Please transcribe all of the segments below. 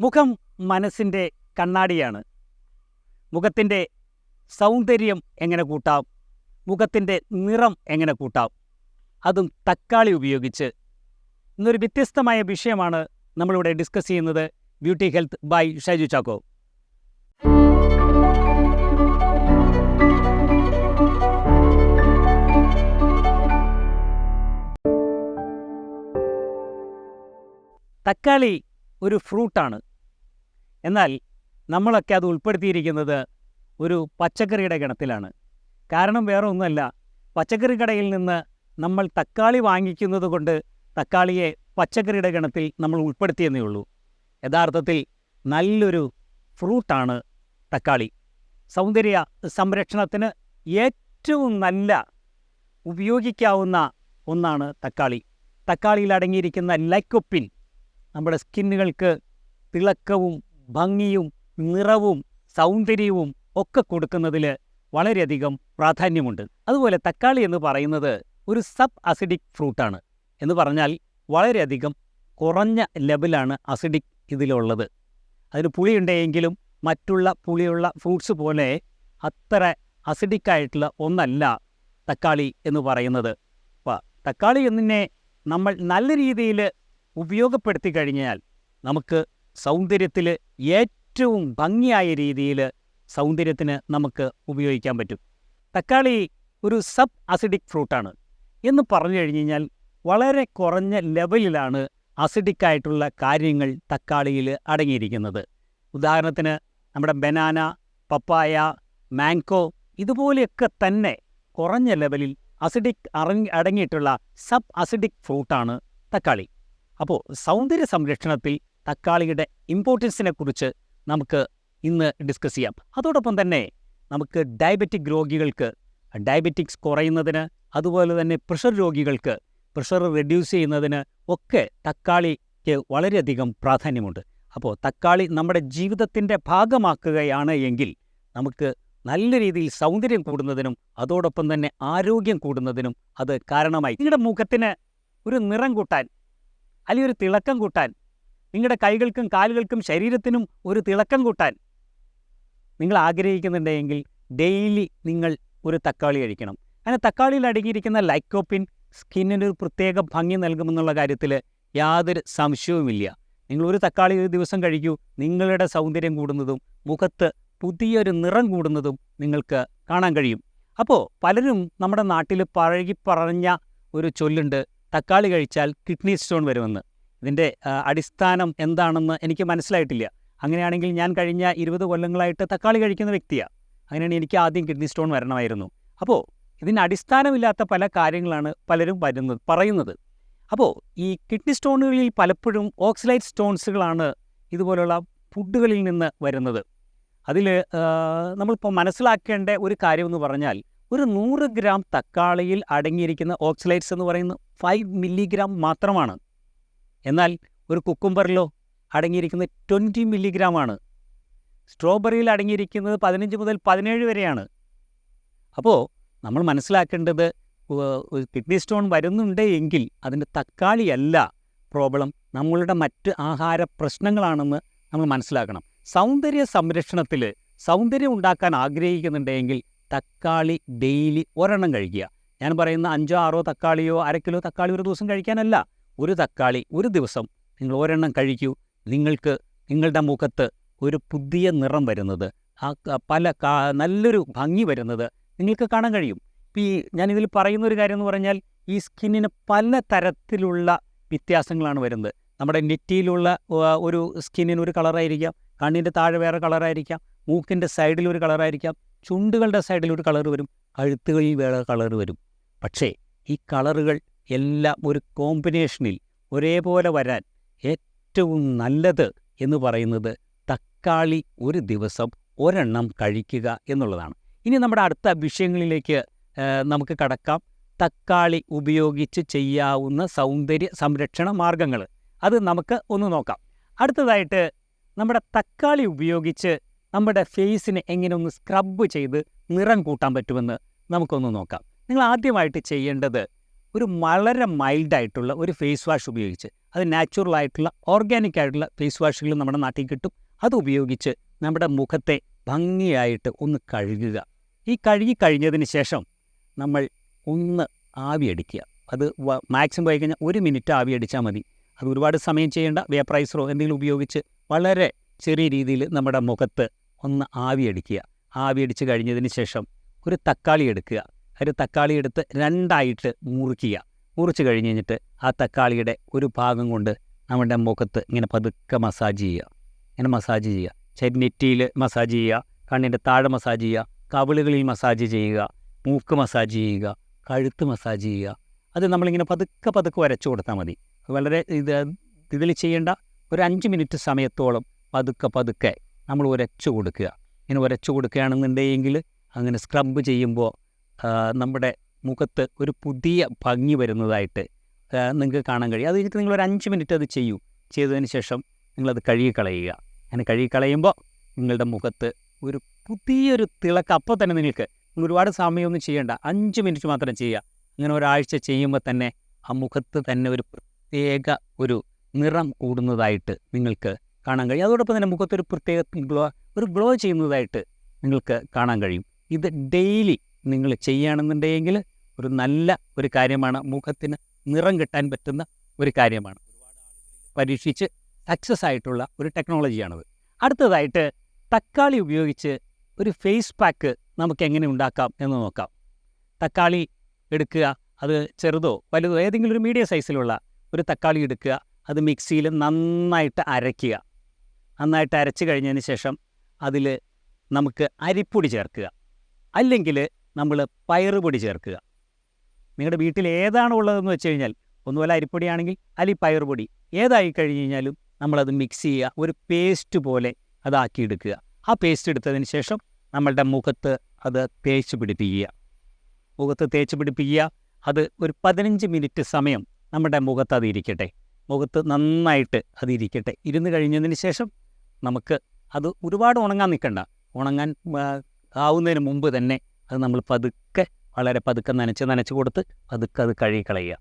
മുഖം മനസ്സിന്റെ കണ്ണാടിയാണ്. മുഖത്തിന്റെ സൗന്ദര്യം എങ്ങനെ കൂട്ടാം? മുഖത്തിന്റെ നിറം എങ്ങനെ കൂട്ടാം? അതും തക്കാളി ഉപയോഗിച്ച്. ഇന്നൊരു വ്യത്യസ്തമായ വിഷയമാണ് നമ്മളിവിടെ ഡിസ്കസ് ചെയ്യുന്നത് beauty health by Shaiju Chacko. തക്കാളി ഒരു ഫ്രൂട്ടാണ്. എന്നാൽ നമ്മളൊക്കെ അത് ഉൾപ്പെടുത്തിയിരിക്കുന്നത് ഒരു പച്ചക്കറിയുടെ ഗണത്തിലാണ്. കാരണം വേറെ ഒന്നുമല്ല പച്ചക്കറി കടയിൽ നിന്ന് നമ്മൾ തക്കാളി വാങ്ങിക്കുന്നത് കൊണ്ട് തക്കാളിയെ പച്ചക്കറിയുടെ ഗണത്തിൽ നമ്മൾ ഉൾപ്പെടുത്തിയെന്നേ ഉള്ളൂ. യഥാർത്ഥത്തിൽ നല്ലൊരു ഫ്രൂട്ടാണ് തക്കാളി. സൗന്ദര്യ സംരക്ഷണത്തിന് ഏറ്റവും നല്ല ഉപയോഗിക്കാവുന്ന ഒന്നാണ് തക്കാളി. തക്കാളിയിൽ അടങ്ങിയിരിക്കുന്ന ലൈക്കൊപ്പിൻ നമ്മുടെ സ്കിന്നുകൾക്ക് തിളക്കവും ഭംഗിയും നിറവും സൗന്ദര്യവും ഒക്കെ കൊടുക്കുന്നതിൽ വളരെയധികം പ്രാധാന്യമുണ്ട്. അതുപോലെ തക്കാളി എന്ന് പറയുന്നത് ഒരു സബ് അസിഡിക് ഫ്രൂട്ടാണ് എന്ന് പറഞ്ഞാൽ വളരെയധികം കുറഞ്ഞ ലെവലാണ് അസിഡിക് ഇതിലുള്ളത്. അതിന് പുളിയുണ്ടെങ്കിലും മറ്റുള്ള പുളിയുള്ള ഫ്രൂട്ട്സ് പോലെ അത്ര അസിഡിക്കായിട്ടുള്ള ഒന്നല്ല തക്കാളി എന്ന് പറയുന്നത്. അപ്പോൾ തക്കാളി എന്നിനെ നമ്മൾ നല്ല രീതിയിൽ ഉപയോഗപ്പെടുത്തി കഴിഞ്ഞാൽ നമുക്ക് സൗന്ദര്യത്തിൽ ഏറ്റവും ഭംഗിയായ രീതിയിൽ സൗന്ദര്യത്തിന് നമുക്ക് ഉപയോഗിക്കാൻ പറ്റും. തക്കാളി ഒരു സബ് അസിഡിക് ഫ്രൂട്ടാണ്. എന്ന് പറഞ്ഞു കഴിഞ്ഞ് കഴിഞ്ഞാൽ വളരെ കുറഞ്ഞ ലെവലിലാണ് അസിഡിക് ആയിട്ടുള്ള കാര്യങ്ങൾ തക്കാളിയിൽ അടങ്ങിയിരിക്കുന്നത്. ഉദാഹരണത്തിന് നമ്മുടെ ബനാന പപ്പായ മാങ്കോ ഇതുപോലെയൊക്കെ തന്നെ കുറഞ്ഞ ലെവലിൽ അസിഡിക് അടങ്ങിയിട്ടുള്ള സബ് അസിഡിക് ഫ്രൂട്ടാണ് തക്കാളി. അപ്പോൾ സൗന്ദര്യ സംരക്ഷണത്തിൽ തക്കാളിയുടെ ഇമ്പോർട്ടൻസിനെ കുറിച്ച് നമുക്ക് ഇന്ന് ഡിസ്കസ് ചെയ്യാം. അതോടൊപ്പം തന്നെ നമുക്ക് ഡയബറ്റിക് രോഗികൾക്ക് ഡയബറ്റിക്സ് കുറയുന്നതിന് അതുപോലെ തന്നെ പ്രഷർ രോഗികൾക്ക് പ്രഷർ റെഡ്യൂസ് ചെയ്യുന്നതിന് ഒക്കെ തക്കാളിക്ക് വളരെയധികം പ്രാധാന്യമുണ്ട്. അപ്പോൾ തക്കാളി നമ്മുടെ ജീവിതത്തിന്റെ ഭാഗമാക്കുകയാണ് എങ്കിൽ നമുക്ക് നല്ല രീതിയിൽ സൗന്ദര്യം കൂടുന്നതിനും അതോടൊപ്പം തന്നെ ആരോഗ്യം കൂടുന്നതിനും അത് കാരണമായി. നിങ്ങളുടെ മുഖത്തിന് ഒരു നിറം കൂട്ടാൻ അല്ലെങ്കിൽ ഒരു തിളക്കം കൂട്ടാൻ. നിങ്ങളുടെ കൈകൾക്കും കാലുകൾക്കും ശരീരത്തിനും ഒരു തിളക്കം കൂട്ടാൻ. നിങ്ങൾ ആഗ്രഹിക്കുന്നുണ്ടെങ്കിൽ ഡെയിലി നിങ്ങൾ ഒരു തക്കാളി കഴിക്കണം അങ്ങനെ തക്കാളിയിൽ അടങ്ങിയിരിക്കുന്ന ലൈക്കോപ്പിൻ സ്കിന്നിന് ഒരു പ്രത്യേക ഭംഗി നൽകുമെന്നുള്ള കാര്യത്തിൽ യാതൊരു സംശയവുമില്ല. നിങ്ങൾ ഒരു തക്കാളി ഒരു ദിവസം കഴിക്കൂ. നിങ്ങളുടെ സൗന്ദര്യം കൂടുന്നതും മുഖത്ത് പുതിയൊരു നിറം കൂടുന്നതും നിങ്ങൾക്ക് കാണാൻ കഴിയും. അപ്പോൾ പലരും നമ്മുടെ നാട്ടിൽ പഴകി പറഞ്ഞ ഒരു ചൊല്ലുണ്ട് തക്കാളി കഴിച്ചാൽ കിഡ്നി സ്റ്റോൺ വരുമെന്ന്. ഇതിന്റെ അടിസ്ഥാനം എന്താണെന്ന് എനിക്ക് മനസ്സിലായിട്ടില്ല. അങ്ങനെയാണെങ്കിൽ ഞാൻ കഴിഞ്ഞ ഇരുപത് കൊല്ലങ്ങളായിട്ട് തക്കാളി കഴിക്കുന്ന വ്യക്തിയാണ് അങ്ങനെയാണ് എനിക്ക് ആദ്യം കിഡ്നി സ്റ്റോൺ വരണമായിരുന്നു. അപ്പോൾ ഇതിന് അടിസ്ഥാനമില്ലാത്ത പല കാര്യങ്ങളാണ് പലരും വരുന്നത് പറയുന്നത്. അപ്പോൾ ഈ കിഡ്നി സ്റ്റോണുകളിൽ പലപ്പോഴും ഓക്സിലൈറ്റ് സ്റ്റോൺസുകളാണ് ഇതുപോലുള്ള ഫുഡുകളിൽ നിന്ന് വരുന്നത്. അതിൽ നമ്മളിപ്പോൾ മനസ്സിലാക്കേണ്ട ഒരു കാര്യമെന്ന് പറഞ്ഞാൽ ഒരു നൂറ് ഗ്രാം തക്കാളിയിൽ അടങ്ങിയിരിക്കുന്ന ഓക്സലൈറ്റ്സ് എന്ന് പറയുന്നത് ഫൈവ് മില്ലിഗ്രാം മാത്രമാണ്. എന്നാൽ ഒരു കുക്കുംബറിലോ അടങ്ങിയിരിക്കുന്നത് ട്വന്റി മില്ലിഗ്രാമാണ് സ്ട്രോബെറിയിൽ അടങ്ങിയിരിക്കുന്നത് പതിനഞ്ച് മുതൽ പതിനേഴ് വരെയാണ്. അപ്പോൾ നമ്മൾ മനസ്സിലാക്കേണ്ടത് കിഡ്നി സ്റ്റോൺ വരുന്നുണ്ട് എങ്കിൽ അതിന്റെ തക്കാളിയല്ല പ്രോബ്ലം നമ്മളുടെ മറ്റ് ആഹാര പ്രശ്നങ്ങളാണെന്ന് നമ്മൾ മനസ്സിലാക്കണം. സൗന്ദര്യ സംരക്ഷണത്തിൽ സൗന്ദര്യം ഉണ്ടാക്കാൻ ആഗ്രഹിക്കുന്നുണ്ടെങ്കിൽ തക്കാളി ഡെയിലി ഒരെണ്ണം കഴിക്കുക. ഞാൻ പറയുന്ന അഞ്ചോ ആറോ തക്കാളിയോ അര കിലോ തക്കാളി ഒരു ദിവസം കഴിക്കാനല്ല. ഒരു തക്കാളി ഒരു ദിവസം നിങ്ങൾ ഒരെണ്ണം കഴിക്കൂ. നിങ്ങൾക്ക് നിങ്ങളുടെ മുഖത്ത് ഒരു പുതിയ നിറം വരുന്നത് ആ പല നല്ലൊരു ഭംഗി വരുന്നത് നിങ്ങൾക്ക് കാണാൻ കഴിയും. ഇപ്പം ഈ ഞാനിതിൽ പറയുന്ന ഒരു കാര്യം എന്ന് പറഞ്ഞാൽ ഈ സ്കിന്നിന് പല തരത്തിലുള്ള വ്യത്യാസങ്ങളാണ് വരുന്നത്. നമ്മുടെ നെറ്റിയിലുള്ള ഒരു സ്കിന്നിന് ഒരു കളറായിരിക്കാം കണ്ണിന്റെ താഴെ വേറെ കളറായിരിക്കാം മൂക്കിന്റെ സൈഡിൽ ഒരു കളറായിരിക്കാം ചുണ്ടുകളുടെ സൈഡിൽ ഒരു കളർ വരും കഴുത്തുകളിൽ വേറെ കളർ വരും. പക്ഷേ ഈ കളറുകൾ എല്ലാം ഒരു കോമ്പിനേഷനിൽ ഒരേപോലെ വരാൻ ഏറ്റവും നല്ലത് എന്ന് പറയുന്നത് തക്കാളി ഒരു ദിവസം ഒരെണ്ണം കഴിക്കുക എന്നുള്ളതാണ്. ഇനി നമ്മുടെ അടുത്ത വിഷയങ്ങളിലേക്ക് നമുക്ക് കടക്കാം. തക്കാളി ഉപയോഗിച്ച് ചെയ്യാവുന്ന സൗന്ദര്യ സംരക്ഷണ മാർഗങ്ങൾ. അത് നമുക്ക് ഒന്ന് നോക്കാം. അടുത്തതായിട്ട് നമ്മുടെ തക്കാളി ഉപയോഗിച്ച് നമ്മുടെ ഫേസിനെ എങ്ങനെ ഒന്ന് സ്ക്രബ് ചെയ്ത് നിറം കൂട്ടാൻ പറ്റുമെന്ന് നമുക്കൊന്ന് നോക്കാം. നിങ്ങൾ ആദ്യമായിട്ട് ചെയ്യേണ്ടത് ഒരു വളരെ മൈൽഡായിട്ടുള്ള ഒരു ഫേസ് വാഷ് ഉപയോഗിച്ച് അത് നാച്ചുറൽ ആയിട്ടുള്ള ഓർഗാനിക് ആയിട്ടുള്ള ഫേസ് വാഷുകൾ നമ്മുടെ നാട്ടിൽ കിട്ടും. അത് ഉപയോഗിച്ച് നമ്മുടെ മുഖത്തെ ഭംഗിയായിട്ട് ഒന്ന് കഴുകുക. ഈ കഴുകി കഴിഞ്ഞതിന് ശേഷം നമ്മൾ ഒന്ന് ആവിയടിക്കുക അത് മാക്സിമം പോയി കഴിഞ്ഞാൽ ഒരു മിനിറ്റ് ആവി അടിച്ചാൽ മതി. അത് ഒരുപാട് സമയം ചെയ്യേണ്ട വേപ്രൈസറോ എന്തെങ്കിലും ഉപയോഗിച്ച് വളരെ ചെറിയ രീതിയിൽ നമ്മുടെ മുഖത്ത് ഒന്ന് ആവിയടിക്കുക ആവിയടിച്ച് കഴിഞ്ഞതിന് ശേഷം ഒരു തക്കാളി എടുക്കുക. ഒരു തക്കാളി എടുത്ത് രണ്ടായിട്ട് മുറിക്കുക മുറിച്ച് കഴിഞ്ഞ് കഴിഞ്ഞിട്ട് ആ തക്കാളിയുടെ ഒരു ഭാഗം കൊണ്ട് നമ്മുടെ മുഖത്ത് ഇങ്ങനെ പതുക്കെ മസാജ് ചെയ്യുക. ഇങ്ങനെ മസാജ് ചെയ്യുക. ശരി നെറ്റിയിൽ മസാജ് ചെയ്യുക. കണ്ണിന്റെ താഴെ മസാജ് ചെയ്യുക. കവിളുകളിൽ മസാജ് ചെയ്യുക. മൂക്ക് മസാജ് ചെയ്യുക. കഴുത്ത് മസാജ് ചെയ്യുക. അത് നമ്മളിങ്ങനെ പതുക്കെ പതുക്കെ വരച്ചു കൊടുത്താൽ മതി. വളരെ ഇത് ഇതിൽ ചെയ്യേണ്ട ഒരു അഞ്ച് മിനിറ്റ് സമയത്തോളം പതുക്കെ പതുക്കെ നമ്മൾ ഉരച്ചു കൊടുക്കുക. ഇങ്ങനെ ഉരച്ചു കൊടുക്കുകയാണെന്നുണ്ടെങ്കിൽ അങ്ങനെ സ്ക്രബ് ചെയ്യുമ്പോൾ നമ്മുടെ മുഖത്ത് ഒരു പുതിയ ഭംഗി വരുന്നതായിട്ട് നിങ്ങൾക്ക് കാണാൻ കഴിയും. അത് കഴിഞ്ഞിട്ട് നിങ്ങൾ ഒരു അഞ്ച് മിനിറ്റ് അത് ചെയ്യൂ. ചെയ്തതിന് ശേഷം നിങ്ങളത് കഴുകി കളയുക അങ്ങനെ കഴുകി കളയുമ്പോൾ നിങ്ങളുടെ മുഖത്ത് ഒരു പുതിയൊരു തിളക്ക് അപ്പോൾ തന്നെ നിങ്ങൾക്ക് നിങ്ങൾ ഒരുപാട് സമയമൊന്നും ചെയ്യേണ്ട. അഞ്ച് മിനിറ്റ് മാത്രം ചെയ്യുക. അങ്ങനെ ഒരാഴ്ച ചെയ്യുമ്പോൾ തന്നെ ആ മുഖത്ത് തന്നെ ഒരു പ്രത്യേക ഒരു നിറം കൂടുന്നതായിട്ട് നിങ്ങൾക്ക് കാണാൻ കഴിയും. അതോടൊപ്പം തന്നെ മുഖത്തൊരു പ്രത്യേക ഗ്ലോ ഒരു ഗ്ലോ ചെയ്യുന്നതായിട്ട് നിങ്ങൾക്ക് കാണാൻ കഴിയും. ഇത് ഡെയിലി നിങ്ങൾ ചെയ്യുകയാണെന്നുണ്ടെങ്കിൽ ഒരു നല്ല ഒരു കാര്യമാണ്. മുഖത്തിന് നിറം കിട്ടാൻ പറ്റുന്ന ഒരു കാര്യമാണ്. പരീക്ഷിച്ച് സക്സസ് ആയിട്ടുള്ള ഒരു ടെക്നോളജിയാണത് അടുത്തതായിട്ട് തക്കാളി ഉപയോഗിച്ച് ഒരു ഫേസ് പാക്ക് നമുക്ക് എങ്ങനെ ഉണ്ടാക്കാം എന്ന് നോക്കാം. തക്കാളി എടുക്കുക അത് ചെറുതോ വലുതോ ഏതെങ്കിലും ഒരു മീഡിയം സൈസിലുള്ള ഒരു തക്കാളി എടുക്കുക അത് മിക്സിയിൽ നന്നായിട്ട് അരയ്ക്കുക. നന്നായിട്ട് അരച്ച് കഴിഞ്ഞതിന് ശേഷം അതിൽ നമുക്ക് അരിപ്പൊടി ചേർക്കുക. അല്ലെങ്കിൽ നമ്മൾ പയറുപൊടി ചേർക്കുക. നിങ്ങളുടെ വീട്ടിൽ ഏതാണ് ഉള്ളതെന്ന് വെച്ച് കഴിഞ്ഞാൽ ഒന്നുപോലെ അരിപ്പൊടിയാണെങ്കിൽ അല്ലെങ്കിൽ പയറുപൊടി ഏതായി കഴിഞ്ഞ് കഴിഞ്ഞാലും നമ്മളത് മിക്സ് ചെയ്യുക. ഒരു പേസ്റ്റ് പോലെ അതാക്കി എടുക്കുക. ആ പേസ്റ്റ് എടുത്തതിന് ശേഷം നമ്മളുടെ മുഖത്ത് അത് തേച്ച് പിടിപ്പിക്കുക. മുഖത്ത് തേച്ച് പിടിപ്പിക്കുക. അത് ഒരു പതിനഞ്ച് മിനിറ്റ് സമയം നമ്മുടെ മുഖത്ത് അത് ഇരിക്കട്ടെ മുഖത്ത് നന്നായിട്ട് അത് ഇരിക്കട്ടെ ഇരുന്ന് കഴിഞ്ഞതിന് ശേഷം നമുക്ക് അത് ഒരുപാട് ഉണങ്ങാൻ നിൽക്കണ്ട. ഉണങ്ങാൻ ആവുന്നതിന് മുമ്പ് തന്നെ അത് നമ്മൾ പതുക്കെ വളരെ പതുക്കെ നനച്ച് നനച്ച് കൊടുത്ത് പതുക്കെ അത് കഴുകി കളയുക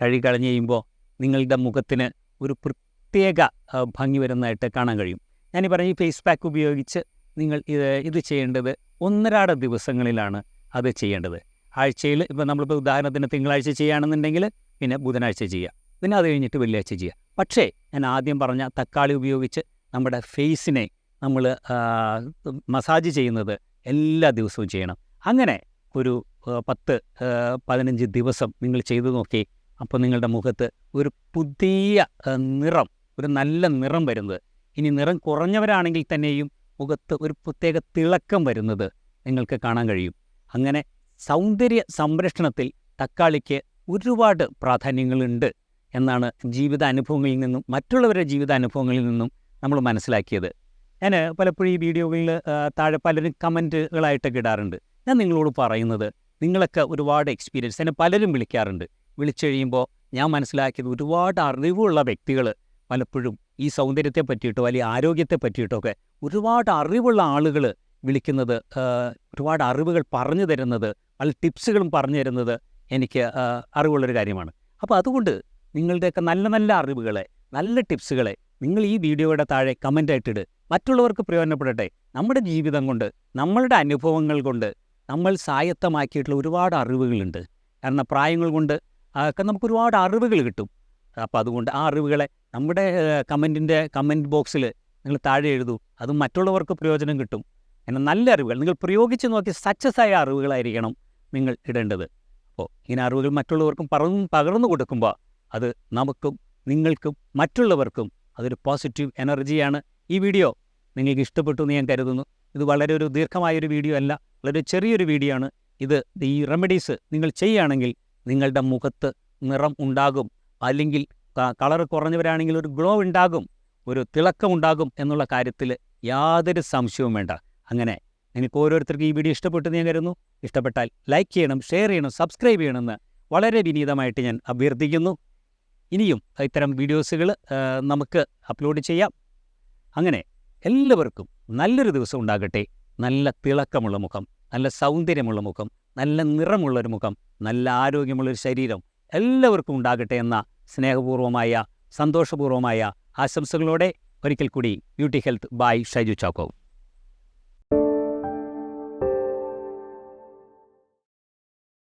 കഴുകി കളഞ്ഞ് കഴിയുമ്പോൾ നിങ്ങളുടെ മുഖത്തിന് ഒരു പ്രത്യേക ഭംഗി വരുന്നതായിട്ട് കാണാൻ കഴിയും. ഞാൻ ഈ പറഞ്ഞ ഈ ഫേസ് പാക്ക് ഉപയോഗിച്ച് നിങ്ങൾ ഇത് ഇത് ചെയ്യേണ്ടത് ഒന്നരാട ദിവസങ്ങളിലാണ് അത് ചെയ്യേണ്ടത്. ആഴ്ചയിൽ ഇപ്പോൾ നമ്മളിപ്പോൾ ഉദാഹരണത്തിന് തിങ്കളാഴ്ച ചെയ്യുകയാണെന്നുണ്ടെങ്കിൽ പിന്നെ ബുധനാഴ്ച ചെയ്യുക. പിന്നെ അത് കഴിഞ്ഞിട്ട് വെള്ളിയാഴ്ച ചെയ്യുക. പക്ഷേ ഞാൻ ആദ്യം പറഞ്ഞ തക്കാളി ഉപയോഗിച്ച് നമ്മുടെ ഫേസിനെ നമ്മൾ മസാജ് ചെയ്യുന്നത് എല്ലാ ദിവസവും ചെയ്യണം. അങ്ങനെ ഒരു പത്ത് പതിനഞ്ച് ദിവസം നിങ്ങൾ ചെയ്തു നോക്കി അപ്പോൾ നിങ്ങളുടെ മുഖത്ത് ഒരു പുതിയ നിറം ഒരു നല്ല നിറം വരുന്നത്. ഇനി നിറം കുറഞ്ഞവരാണെങ്കിൽ തന്നെയും മുഖത്ത് ഒരു പ്രത്യേക തിളക്കം വരുന്നത് നിങ്ങൾക്ക് കാണാൻ കഴിയും. അങ്ങനെ സൗന്ദര്യ സംരക്ഷണത്തിൽ തക്കാളിക്ക് ഒരുപാട് പ്രാധാന്യങ്ങളുണ്ട് എന്നാണ് ജീവിത അനുഭവങ്ങളിൽ നിന്നും മറ്റുള്ളവരുടെ ജീവിത അനുഭവങ്ങളിൽ നിന്നും നമ്മൾ മനസ്സിലാക്കിയത്. ഞാൻ പലപ്പോഴും ഈ വീഡിയോകളിൽ താഴെ പലരും കമന്റുകളായിട്ടൊക്കെ ഇടാറുണ്ട്. ഞാൻ നിങ്ങളോട് പറയുന്നത് നിങ്ങളൊക്കെ ഒരുപാട് എക്സ്പീരിയൻസ് എന്നെ പലരും വിളിക്കാറുണ്ട്. വിളിച്ചു കഴിയുമ്പോൾ ഞാൻ മനസ്സിലാക്കിയത് ഒരുപാട് അറിവുള്ള വ്യക്തികൾ പലപ്പോഴും ഈ സൗന്ദര്യത്തെ പറ്റിയിട്ടോ അല്ലെങ്കിൽ ആരോഗ്യത്തെ പറ്റിയിട്ടോ ഒക്കെ ഒരുപാട് അറിവുള്ള ആളുകൾ വിളിക്കുന്നത് ഒരുപാട് അറിവുകൾ പറഞ്ഞു തരുന്നത് പല ടിപ്സുകളും പറഞ്ഞു തരുന്നത് എനിക്ക് അറിവുള്ളൊരു കാര്യമാണ്. അപ്പോൾ അതുകൊണ്ട് നിങ്ങളുടെയൊക്കെ നല്ല നല്ല അറിവുകളെ നല്ല ടിപ്സുകളെ നിങ്ങൾ ഈ വീഡിയോയുടെ താഴെ കമന്റ് ആയിട്ടിട് മറ്റുള്ളവർക്ക് പ്രയോജനപ്പെടട്ടെ. നമ്മുടെ ജീവിതം കൊണ്ട് നമ്മളുടെ അനുഭവങ്ങൾ കൊണ്ട് നമ്മൾ സ്വായത്തമാക്കിയിട്ടുള്ള ഒരുപാട് അറിവുകളുണ്ട്. കാരണം പ്രായങ്ങൾ കൊണ്ട് ഒക്കെ നമുക്ക് ഒരുപാട് അറിവുകൾ കിട്ടും. അപ്പോൾ അതുകൊണ്ട് ആ അറിവുകളെ നമ്മുടെ കമന്റിന്റെ കമന്റ് ബോക്സിൽ നിങ്ങൾ താഴെ എഴുതൂ. അത് മറ്റുള്ളവർക്ക് പ്രയോജനം കിട്ടും. എന്നാൽ നല്ല അറിവുകൾ നിങ്ങൾ പ്രയോഗിച്ച് നോക്കി സക്സസ് ആയ അറിവുകളായിരിക്കണം നിങ്ങൾ ഇടേണ്ടത്. അപ്പോൾ ഇങ്ങനെ അറിവുകൾ മറ്റുള്ളവർക്കും പറന്ന് പകർന്നു കൊടുക്കുമ്പോൾ അത് നമുക്കും നിങ്ങൾക്കും മറ്റുള്ളവർക്കും അതൊരു പോസിറ്റീവ് എനർജിയാണ് ഈ വീഡിയോ നിങ്ങൾക്ക് ഇഷ്ടപ്പെട്ടു എന്ന് ഞാൻ കരുതുന്നു. ഇത് വളരെ ഒരു ദീർഘമായൊരു വീഡിയോ അല്ല വളരെ ചെറിയൊരു വീഡിയോ ആണ്. ഇത് ഈ റെമഡീസ് നിങ്ങൾ ചെയ്യുകയാണെങ്കിൽ നിങ്ങളുടെ മുഖത്ത് നിറം ഉണ്ടാകും. അല്ലെങ്കിൽ കളർ കുറഞ്ഞവരാണെങ്കിൽ ഒരു ഗ്ലോ ഉണ്ടാകും ഒരു തിളക്കം ഉണ്ടാകും എന്നുള്ള കാര്യത്തിൽ യാതൊരു സംശയവും വേണ്ട. അങ്ങനെ നിങ്ങൾക്ക് ഓരോരുത്തർക്കും ഈ വീഡിയോ ഇഷ്ടപ്പെട്ടെന്ന് ഞാൻ കരുതുന്നു. ഇഷ്ടപ്പെട്ടാൽ ലൈക്ക് ചെയ്യണം ഷെയർ ചെയ്യണം സബ്സ്ക്രൈബ് ചെയ്യണമെന്ന് വളരെ വിനീതമായിട്ട് ഞാൻ അഭ്യർത്ഥിക്കുന്നു. ഇനിയും ഇത്തരം വീഡിയോസുകൾ നമുക്ക് അപ്ലോഡ് ചെയ്യാം. അങ്ങനെ എല്ലാവർക്കും നല്ലൊരു ദിവസം ഉണ്ടാകട്ടെ. നല്ല തിളക്കമുള്ള മുഖം നല്ല സൗന്ദര്യമുള്ള മുഖം നല്ല നിറമുള്ളൊരു മുഖം നല്ല ആരോഗ്യമുള്ളൊരു ശരീരം എല്ലാവർക്കും ഉണ്ടാകട്ടെ എന്ന സ്നേഹപൂർവമായ സന്തോഷപൂർവമായ ആശംസകളോടെ ഒരിക്കൽ കൂടി beauty health by Shaiju Chacko.